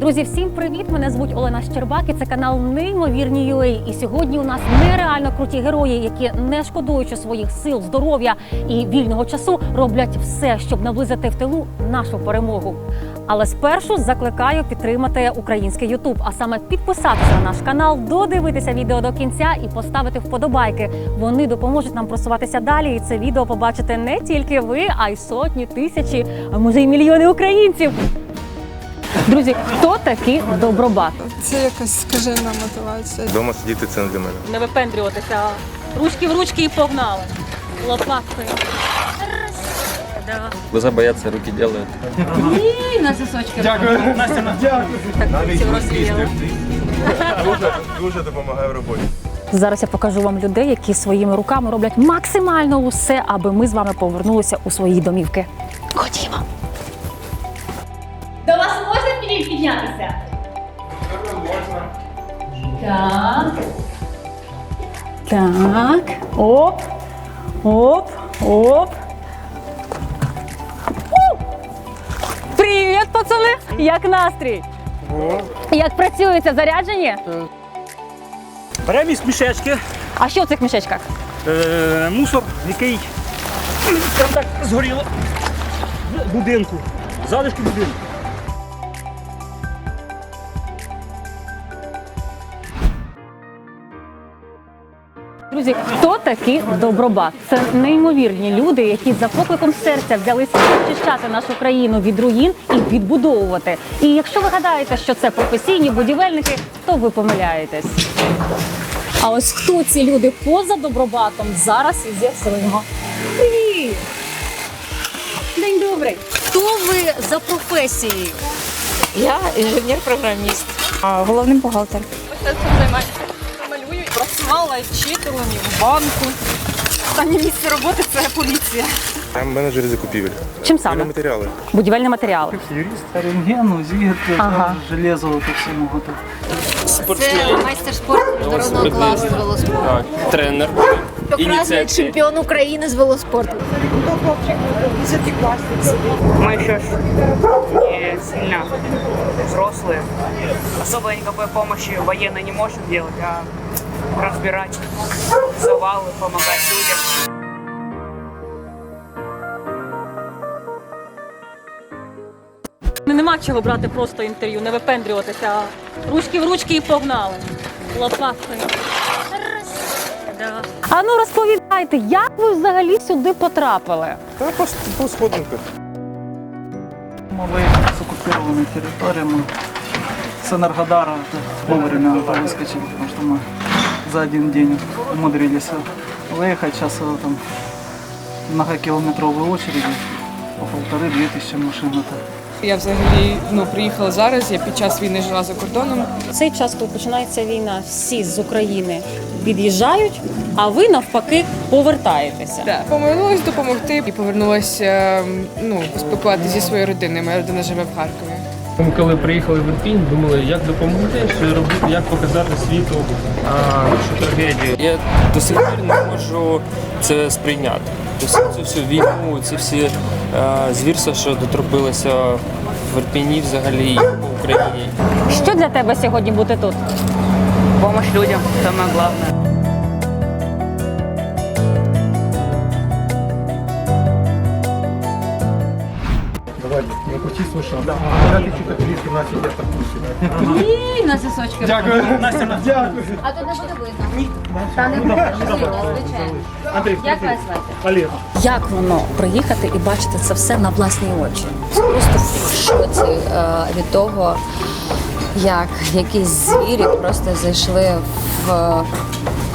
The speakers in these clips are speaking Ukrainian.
Друзі, всім привіт! Мене звуть Олена Щербак і це канал Неймовірні UA. І сьогодні у нас нереально круті герої, які не шкодуючи своїх сил, здоров'я і вільного часу, роблять все, щоб наблизити в тилу нашу перемогу. Але спершу закликаю підтримати український Ютуб, а саме підписатися на наш канал, додивитися відео до кінця і поставити вподобайки. Вони допоможуть нам просуватися далі. І це відео побачите не тільки ви, а й сотні тисячі, а може й мільйони українців. Друзі, хто такий добробат? Це якась скажена мотивація. Дома сидіти це не для мене. Не випендрюватися. Ручки в ручки і погнали. Лопаткою. Да. Глаза боятся, руки делают. І на сосочки. Дякую. Настя, дякую. Дуже, дуже допомагає в роботі. Зараз я покажу вам людей, які своїми руками роблять максимально усе, аби ми з вами повернулися у свої домівки. Ходімо. Можна піднятися? Так. Так. Оп. Оп. Оп. У! Привіт, пацани! Як настрій? Як працюється? Заряджені? Беремо із мішечки, А що в цих мішечках? е, мусор, який там так згоріло в будинку, залишки будинку. Друзі, хто такі добробат? Це неймовірні люди, які за покликом серця взялися очищати нашу країну від руїн і відбудовувати. І якщо ви гадаєте, що це професійні будівельники, то ви помиляєтесь. А ось хто ці люди поза добробатом зараз і з'ясуємо. Привіт! День добрий! Хто ви за професією? Я інженер-програміст, а головним бухгалтер. Малюю, працювала і вчителем, і в банку. Останнє місце роботи це поліція. Там менеджер закупівель. Чим саме? Матеріали. Будівельні матеріали. Юрист, рентген, УЗІ, Ага. железо, то все можуть. Це майстер спорту міжнародного класу з велоспорту. Так, тренер. Прекрасний чемпіон України з велоспорту. Мы еще ж не сильно взрослые. Особо никакой помощи военной не можем делать, а разбирать завалы, помогать людям. Нема чого брати просто інтерв'ю, не випендрюватися. а Ручки в ручки і погнали. Лопаткою. Да. А ну розповідайте, як ви взагалі сюди потрапили? Та по, по сходинках. Мали з оккупированной территории, мы с Энергодара это вовремя выскочили, потому что мы за один день умудрились выехать. Сейчас э, там многокилометровые очереди, по полторы-две тысячи машин. Это я взагалі ну, приїхала зараз, я під час війни жила за кордоном. Цей час, коли починається війна, всі з України від'їжджають, а ви навпаки повертаєтеся. Да. Повернулась допомогти і повернулася ну, поспілкуватися зі своєю родиною. Моя родина живе в Харкові. Ми коли приїхали в Ірпінь, думали, як допомогти, що робити, як показати світу а, нашу трагедію. Я до сих пір не можу це сприйняти. Тобто цю всю війну, ці всі е, звірства, що доторпилися в Ірпіні взагалі і по Україні. Що для тебе сьогодні бути тут? Помощь людям самое главное. І на сосочки. Дякую. А тут не буде видно. Ні. Та не буде видно, звичайно. Як вас звати? Як воно приїхати і бачити це все на власні очі? Просто в шоці е, від того, як якісь звірі просто зайшли в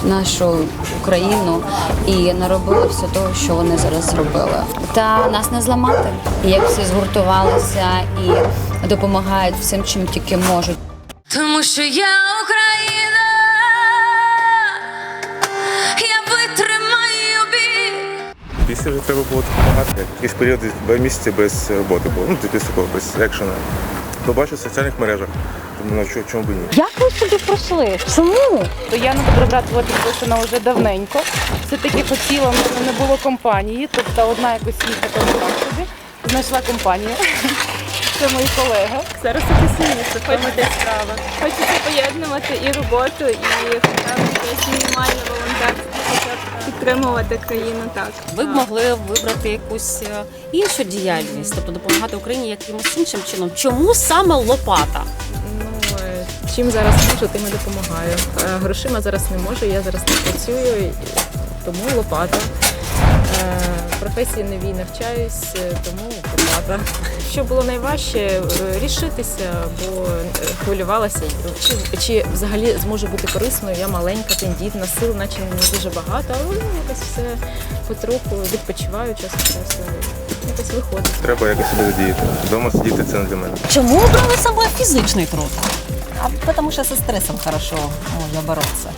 нашу Україну і наробили все того, що вони зараз зробили. Та нас не зламати. І як всі згуртувалися і допомагають всім, чим тільки можуть. Тому що я Україна, я витримаю біль. Після вже треба було допомагати. Якийсь період два місяці без роботи було. Ну, після такого, без екшена. Побачив в соціальних мережах. Думаю, ну, чому, чому б і ні. Як ви сюди пройшли? Чому? То я на добробратство підписана вже давненько. Все-таки хотіла, в мене не було компанії, тобто одна якось їхати була сюди, знайшла компанію. це мої колеги. Зараз офіційніше помити справа. Хочеться поєднувати і роботу, і хоча б якесь мінімальне волонтерство, хоча б підтримувати країну так. Ви б могли вибрати якусь е, іншу діяльність, тобто допомагати Україні якимось іншим чином. Чому саме лопата? Ну, чим зараз можу, тим і допомагаю. Е, Грошима зараз не можу, я зараз не працюю, тому лопата. Е, Професії новій навчаюсь, е, тому лопата. Що було найважче, рішитися, бо хвилювалася, чи, чи взагалі зможу бути корисною. Я маленька, тендітна, сил, наче не дуже багато, але якось все потроху відпочиваю час часу. Якось виходить. Треба якось себе задіяти. Вдома сидіти це не для мене. Чому обрали саме фізичний труд? А потому что со стрессом хорошо можно бороться.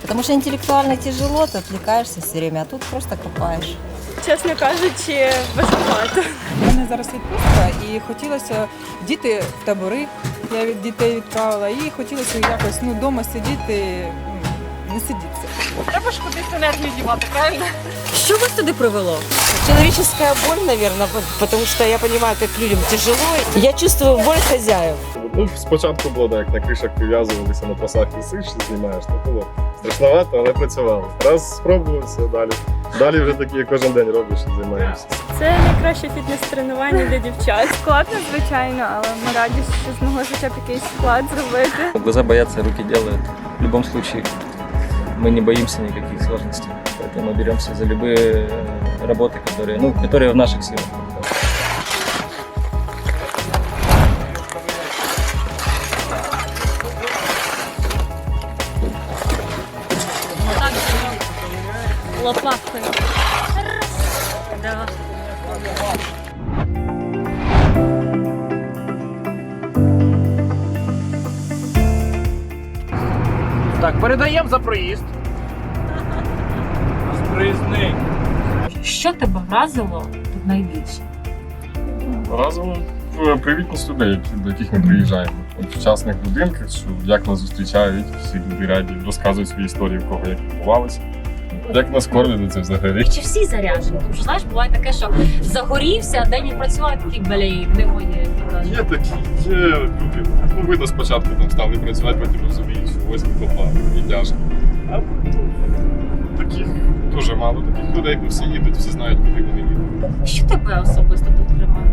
Потому что интеллектуально тяжело, ты отвлекаешься все время, а тут просто копаешь. Чесно кажучи, важкувато. У мене зараз відпустка і хотілося діти в табори. Я від дітей відправила і хотілося якось ну вдома сидіти, ну, не сидіти. Треба ж кудись енергію дівати, правильно? Що вас туди привело? Человеческая боль, наверное, потому что я понимаю, как людям тяжело. Я чувствую боль хозяев. Ну, спочатку було так, як на кришах прив'язувалися на тросах висиш, знімаєш, то було страшновато, але працювало. Раз спробував, все далі. Далі вже такі кожен день робиш і займаємося. Це найкраще фітнес-тренування для дівчат. Складно, звичайно, але ми раді, що змогли хоча б якийсь вклад зробити. Глаза боятся, руки делают. В любом случае, мы не боимся никаких сложностей. Поэтому беремся за любые э, работы, которые, ну, которые в наших силах. Так, передаємо за проїзд. Проїзний. Що тебе вразило тут найбільше? Разом в привітність людей, до яких ми приїжджаємо. От в частних будинках, що як нас зустрічають, всі люди раді, розказують свої історії, в кого як відбувалося. Як нас кормлять це взагалі. Чи всі заряджені? Тому що знаєш, буває таке, що загорівся, день відпрацював, такий блін, не моє Є такі, є люди. Ну, видно, спочатку там стали працювати, потім розуміють, що ось не попав і тяжко. А ну, таких дуже мало таких людей, бо всі їдуть, всі знають, куди вони їдуть. Що тебе особисто тут тримає?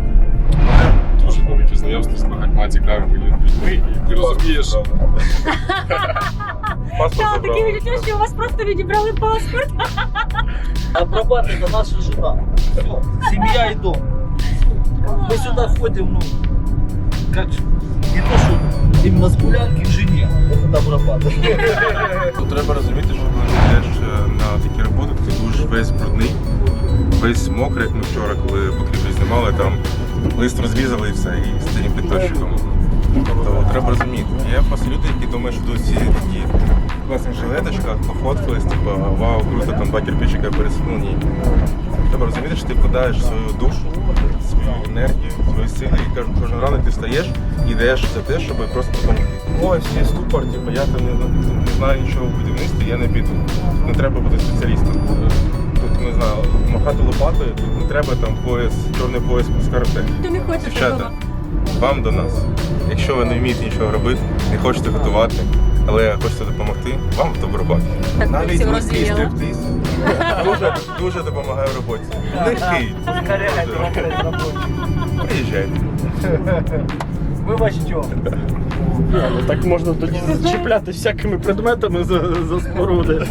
Мене дуже велике знайомство з багатьма цікавими людьми, і ти розумієш, Паспорт Так, таке забрали. відчуття, що у вас просто відібрали паспорт. Обрабатывает это наша жена. Все, семья и дом. Мы сюда ходим, ну, как не то, що именно с гулянки жене. Это обрабатывать. Тут треба розуміти, що коли ти йдеш е, на такі роботи, ти будеш весь брудний, весь мокрий, як ми вчора, коли потрібно знімали, там лист розрізали і все, і з цим. Тобто треба розуміти. Є просто люди, які думають, що тут всі такі в класних жилеточках, пофоткались, типу, вау, круто, там два кирпичика пересунули. Треба розуміти, що ти вкладаєш свою душу, свою енергію, свої сили, і кожен, кожен ранок ти встаєш і йдеш за те, щоб просто допомогти. Ось є ступор, типу, я там не, не знаю нічого в будівництві, я не піду. Тут не треба бути спеціалістом. Тут не знаю, махати лопатою, тут не треба там пояс, чорний пояс з карате. Ти не хочеш Дівчата, вам до нас. Якщо ви не вмієте нічого робити, не хочете готувати, але хочете допомогти, вам в роботі. Навіть всім морський стриптиз дуже, дуже допомагає в роботі. Легкий. Приїжджайте. Мы вас ждем. Ну, так можна тоді зачіпляти всякими предметами за, за споруди.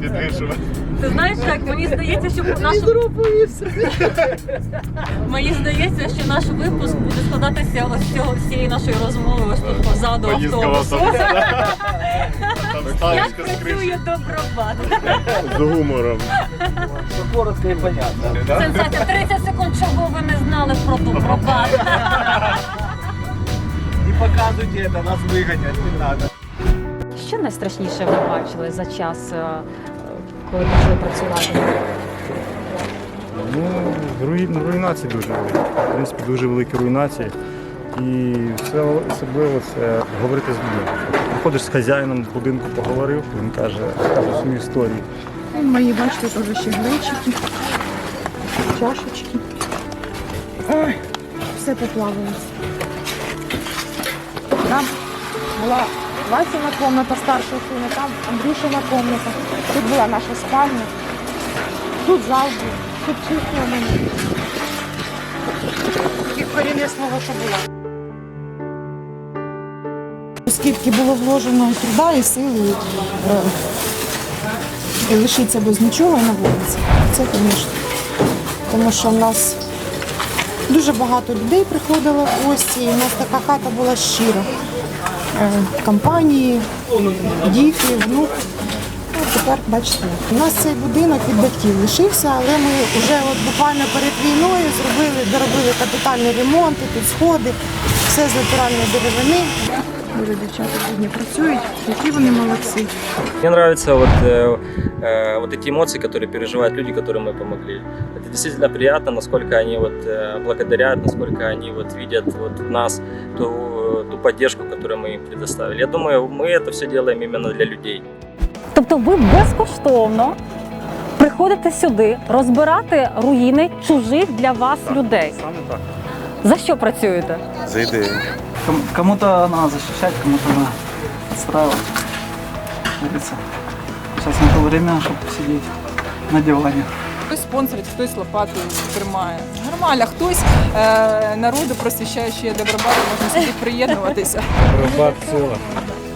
Підвішувати. Ти знаєш, так мені здається, що наш мені здається, що наш випуск буде складатися ось з цього з цієї нашої розмови ось тут позаду Поїздка в автобусу. автобусі. Там Як ставочка з криші. працює добробат? З гумором. Все коротко и понятно. Сенсація 30 секунд, чого ви не знали про добробат. Не показывайте это, нас выгонят, не надо. Що найстрашніше ви бачили за час, е, коли почали працювати? Ну, руйнації дуже великі. В принципі, дуже великі руйнації. І все особливо це говорити з людьми. Приходиш з хазяїном з будинку, поговорив, він каже, каже свою історію. Мої, бачите, теж ще глечики, чашечки. Ой, все поплавилось. Там була Васіна комната старшого сина, там Андрюшина комната. Тут була наша спальня. Тут був, тут чисто мене. І коріння свого, що було. Скільки було вложено і труда, і сили, і, е, лишиться без нічого на вулиці. Це, звісно. Тому що в нас дуже багато людей приходило в гості, і у нас така хата була щира. Е, Компанії, діти, внук. Ну, тепер бачите, у нас цей будинок від батьків лишився, але ми вже от буквально перед війною зробили, доробили капітальні ремонти, підсходи, все з натуральної деревини. Дуже дівчата сьогодні працюють, які вони молодці. Мне нравятся вот, э, э, вот эти эмоции, которые переживают люди, которым мы помогли. Это действительно приятно, насколько они вот, э, благодарят, насколько они вот, видят вот, в нас ту, ту поддержку, которую мы им предоставили. Я думаю, мы это все делаем именно для людей. Тобто ви безкоштовно приходите сюди розбирати руїни чужих для вас людей. Саме так. За що працюєте? За ідею. Ком- Кому-то надо защищать, кому-то надо отстраивать. Сейчас не то время, чтобы сидеть на диване. Хтось спонсорить, хтось лопатою тримає. Нормально, хтось е, народу просвіщає, що є добробати, можна сюди приєднуватися. Робат сила.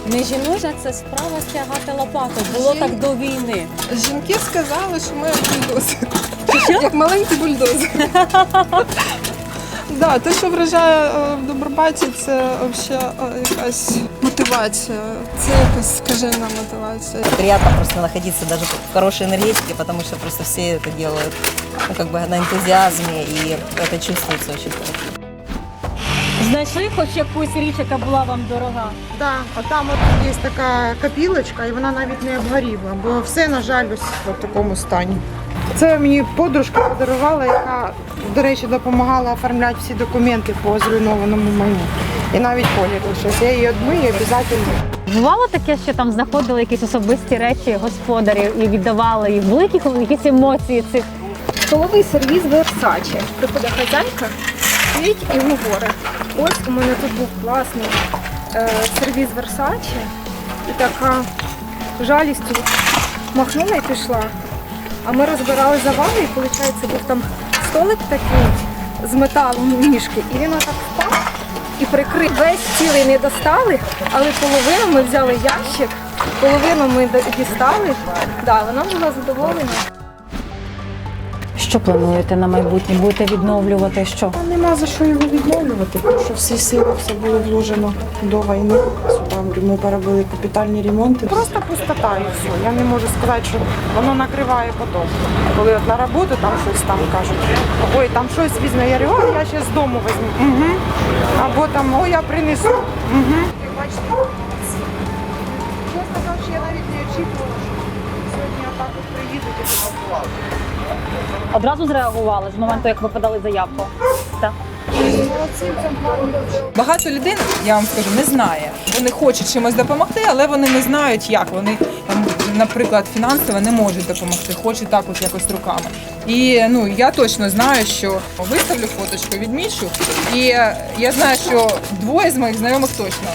Не жіноча це справа стягати лопату. Було так до війни. Жінки сказали, що ми бульдозер. Як маленький бульдозер. Да, те, що вражає е, в Добробаті, це взагалі якась мотивація. Це якась скажена мотивація. Приятно просто находиться даже в хорошей энергетике, потому что просто все это делают ну, как бы на энтузиазме, и это чувствуется очень хорошо. Знайшли хоч якусь річ, яка була вам дорога. Да, а там от є така копілочка, і вона навіть не обгоріла, бо все, на жаль, ось в такому стані. Це мені подружка подарувала, яка, до речі, допомагала оформляти всі документи по зруйнованому майну. І навіть колір щось. Я її одмию обов'язково. Бувало таке, що там знаходили якісь особисті речі господарів і віддавали їх великі якісь емоції цих. Столовий сервіз Versace. Приходить хазяйка, стоїть і говорить. Ось у мене тут був класний е, сервіз Versace. І така жалістю махнула і пішла. А ми розбирали завали, і виходить, був там столик такий з металом ніжки, і він отак впав і прикрив. Весь цілий не достали, але половину ми взяли ящик, половину ми дістали. Да, вона була задоволена. Що плануєте на майбутнє? Будете відновлювати що? Та Нема за що його відновлювати, тому що всі сили все було вложено до війни. Сюди ми перебили капітальні ремонти. Просто пустота і все. Я не можу сказати, що воно накриває потом. Коли от на роботу там щось там кажуть, ой, там щось візьме, я говорю, «О, я ще з дому візьму. Угу. Або там, ой, я принесу. Угу. Бачите, чесно кажучи, я навіть не очікувала, що сьогодні отак от приїдуть і допомагати. Одразу зреагували з моменту, як ви подали заявку. Так. Багато людей, я вам скажу, не знає. Вони хочуть чимось допомогти, але вони не знають, як. Вони, там, наприклад, фінансово не можуть допомогти, хочуть так от якось руками. І ну, я точно знаю, що виставлю фоточку, відмічу. І я знаю, що двоє з моїх знайомих точно.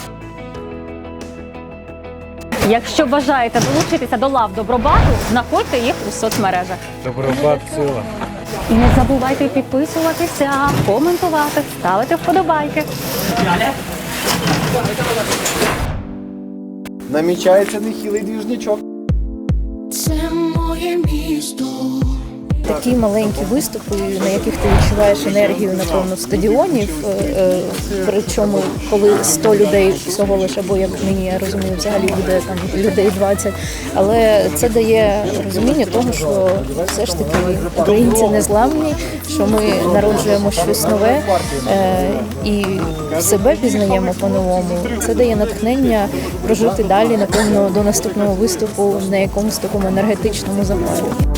Якщо бажаєте долучитися до лав Добробату, знаходьте їх у соцмережах. Добробат сила. І не забувайте підписуватися, коментувати, ставити вподобайки. Намічається нехилий двіжничок. Такі маленькі виступи, на яких ти відчуваєш енергію, напевно, стадіонів. е, е, Причому, коли 100 людей всього лише, бо як нині я розумію, взагалі буде там людей 20. Але це дає розуміння того, що все ж таки українці незламні, що ми народжуємо щось нове е, і себе пізнаємо по-новому. Це дає натхнення прожити далі, напевно, до наступного виступу на якомусь такому енергетичному запалі.